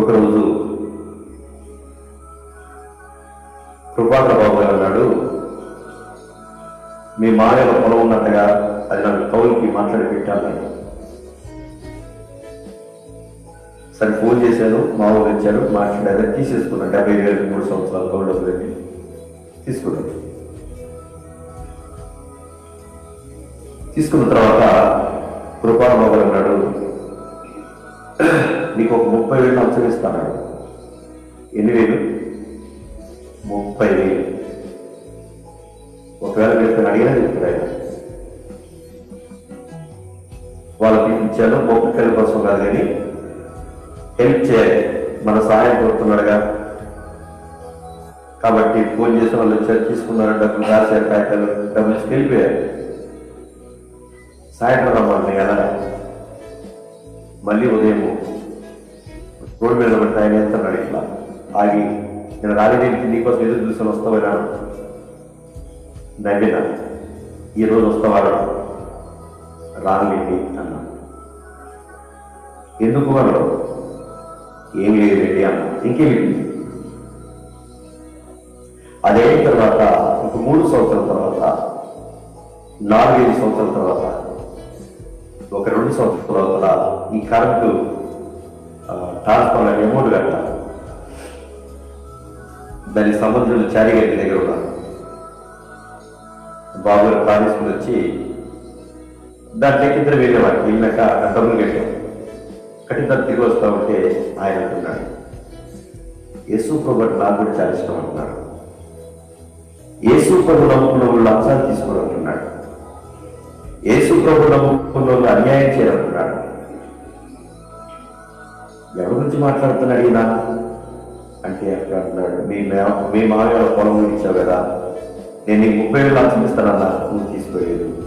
ఒకరోజు కృపాకర బాబు గారు అన్నాడు మీ మాయ పొలం ఉన్నట్టుగా అది నాకు కౌలికి మాట్లాడి పెట్టాను. సరే ఫోన్ చేశాను మా ఊరు వచ్చారు మాట్లాడారు తీసేసుకున్నాను. డెబ్బై వేలు మూడు సంవత్సరాలు కౌలు డబ్బులు పెట్టి తీసుకున్నాను. తీసుకున్న తర్వాత కృపాల బాబు అన్నాడు నీకు ఒక ముప్పై వేలు అంచనా ఇస్తాను. ఎన్ని వేలు? ముప్పై వేలు. ఒకవేళ మీరు అడిగినా చెప్తారు ఆయన వాళ్ళకి ఇచ్చాను మొక్కల కోసం కాదు కానీ హెల్ప్ చేయాలి. మన సహాయం కోరుతున్నాడుగా. కాబట్టి ఫోన్ చేసిన వాళ్ళు వచ్చారు తీసుకున్నారు డబ్బులు రాశారు కాగితాలు డబ్బులు వెళ్ళిపోయారు. సాయంత్రం రమ్మని ఎలా మళ్ళీ ఉదయం రోడ్డు మీద పడితే ఆయన వెళ్తున్నాడు ఇట్లా. ఆగి నేను రాలేదేంటి నీకోసం ఎదురు చూసాను వస్తావైనా నవ్విన ఈరోజు వస్తావారా రాలేండి అన్నా. ఎందుకు వాళ్ళు ఏం లేదండి అన్న. ఇంకేమి అదే తర్వాత ఒక మూడు సంవత్సరాల తర్వాత నాలుగైదు సంవత్సరాల తర్వాత ఒక రెండు సంవత్సరాల తర్వాత ఈ కరెంటు ట్రాన్స్ఫార్మర్ అమౌంట్ కట్టాలి దానికి సంబంధించిన చారిగడ్డి దగ్గర ఉన్నాను బాబు గారు వచ్చి దాంట్లో ఇద్దరు వెళ్ళేవాడు వెళ్ళాక డబ్బులు కట్టాం కట్టిన తర్వాత తిరిగి వస్తా ఉంటే ఆయన అంటున్నాడు యేసు ప్రభు నాకు కూడా చాలా ఇష్టం అంటున్నాడు యేసు ప్రభు నమ్ముకున్న వాళ్ళు అంశాలు తీసుకోవాలంటున్నాడు యేసు ప్రభు నమ్ముకున్న వాళ్ళు అన్యాయం చేయాలంటున్నాడు ఎవరి గురించి మాట్లాడుతున్నాడు ఈయన? అంటే అక్కడ అంటున్నాడు మీ మా- మీ మామయ్య పొలం ఇచ్చావు కదా. నేను నీకు ముప్పై వేలు అంచనా నువ్వు తీసుకోలేదు